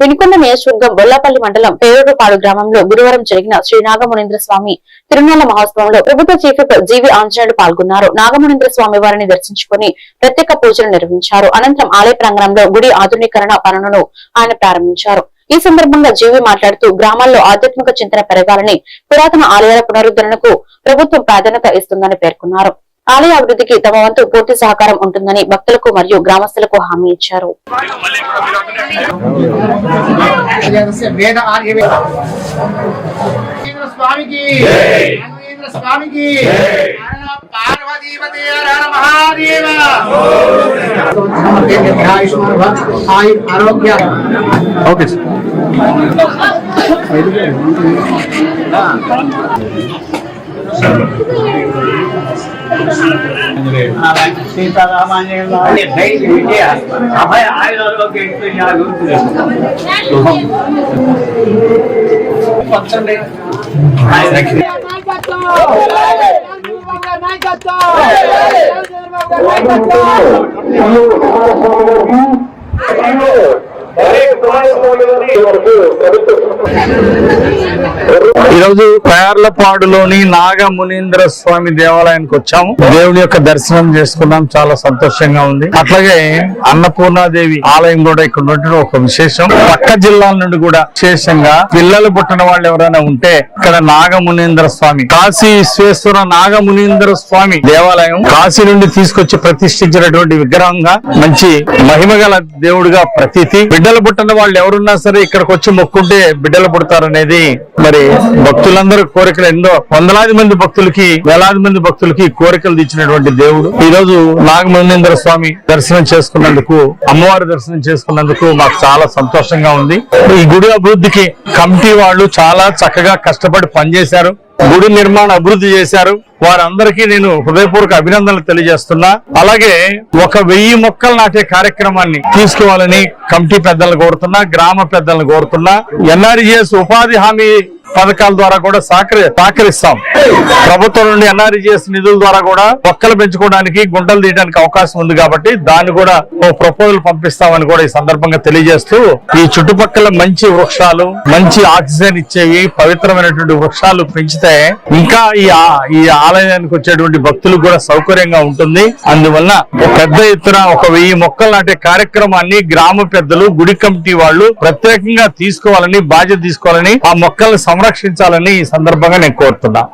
వినుకొండ నియోజకవర్గం బొల్లాపల్లి మండలం పేరూరుపాడు గ్రామంలో గురువారం జరిగిన శ్రీ నాగమునేంద్ర స్వామి తిరుమల మహోత్సవంలో ప్రభుత్వ చీఫ్ జీవి ఆంజనేయుడు పాల్గొన్నారు. నాగమునేంద్ర స్వామి వారిని దర్శించుకుని ప్రత్యేక పూజలు నిర్వహించారు. అనంతరం ఆలయ ప్రాంగణంలో గుడి ఆధునీకరణ పనులను ఆయన ప్రారంభించారు. ఈ సందర్భంగా జీవి మాట్లాడుతూ గ్రామాల్లో ఆధ్యాత్మిక చింతన పెరగాలని పురాతన ఆలయాల పునరుద్ధరణకు ప్రభుత్వం ప్రాధాన్యత ఇస్తుందని పేర్కొన్నారు. ఆలయ అభివృద్ధికి తమ వంతు పూర్తి సహకారం ఉంటుందని భక్తులకు మరియు గ్రామస్తులకు హామీ ఇచ్చారు. స్వామికి ఆరోగ్య ఓకే సార్ సీతారామాంజనేయ ధైర్య విజయ అభయ ఆయురారోగ్య పంచండి ఈరోజు పేర్లపాడులోని నాగమునీంద్ర స్వామి దేవాలయానికి వచ్చాము. దేవుని యొక్క దర్శనం చేసుకున్నాం. చాలా సంతోషంగా ఉంది. అట్లాగే అన్నపూర్ణాదేవి ఆలయం కూడా ఇక్కడ ఉన్నటువంటి ఒక విశేషం. పక్క జిల్లాల నుండి కూడా విశేషంగా పిల్లలు పుట్టిన వాళ్ళు ఎవరైనా ఉంటే ఇక్కడ నాగమునీంద్ర స్వామి కాశీ విశ్వేశ్వర నాగమునీంద్ర స్వామి దేవాలయం కాశీ నుండి తీసుకొచ్చి ప్రతిష్ఠించినటువంటి విగ్రహంగా మంచి మహిమగల దేవుడిగా ప్రతీతి. బిడ్డలు పుట్టిన వాళ్ళు ఎవరున్నా సరే ఇక్కడికి వచ్చి మొక్కుంటే బిడ్డలు పుడతారనేది మరి భక్తులందరూ కోరికలు ఎన్నో. వందలాది మంది భక్తులకి వేలాది మంది భక్తులకి కోరికలు తెచ్చినటువంటి దేవుడు. ఈ రోజు నాగమనేంద్ర స్వామి దర్శనం చేసుకున్నందుకు అమ్మవారి దర్శనం చేసుకున్నందుకు మాకు చాలా సంతోషంగా ఉంది. ఈ గుడి అభివృద్ధికి కమిటీ వాళ్ళు చాలా చక్కగా కష్టపడి పనిచేశారు. గుడి నిర్మాణ అభివృద్ధి చేశారు. వారందరికీ నేను హృదయపూర్వక అభినందనలు తెలియజేస్తున్నా. అలాగే ఒక వెయ్యి మొక్కలు నాటే కార్యక్రమాన్ని తీసుకోవాలని కమిటీ పెద్దలను కోరుతున్నా గ్రామ పెద్దలను కోరుతున్నా. ఎన్ఆర్జీఎస్ ఉపాధి హామీ పథకాల ద్వారా కూడా సహకరి సహకరిస్తాం ప్రభుత్వం నుండి ఎన్ఆర్జీఎస్ నిధుల ద్వారా కూడా మొక్కలు పెంచుకోవడానికి గుంటలు తీయడానికి అవకాశం ఉంది కాబట్టి దాన్ని కూడా ఓ ప్రపోజల్ పంపిస్తామని కూడా ఈ సందర్భంగా తెలియజేస్తూ ఈ చుట్టుపక్కల మంచి వృక్షాలు మంచి ఆక్సిజన్ ఇచ్చేవి పవిత్రమైనటువంటి వృక్షాలు పెంచితే ఇంకా ఈ ఈ ఆలయానికి వచ్చేటువంటి భక్తులకు కూడా సౌకర్యంగా ఉంటుంది. అందువల్ల పెద్ద ఎత్తున ఒక వెయ్యి మొక్కలు నాటే కార్యక్రమాన్ని గ్రామ పెద్దలు గుడి కమిటీ వాళ్ళు ప్రత్యేకంగా తీసుకోవాలని బాధ్యత తీసుకోవాలని ఆ మొక్కలను సంరక్షించాలని ఈ సందర్భంగా నేను కోరుతున్నా.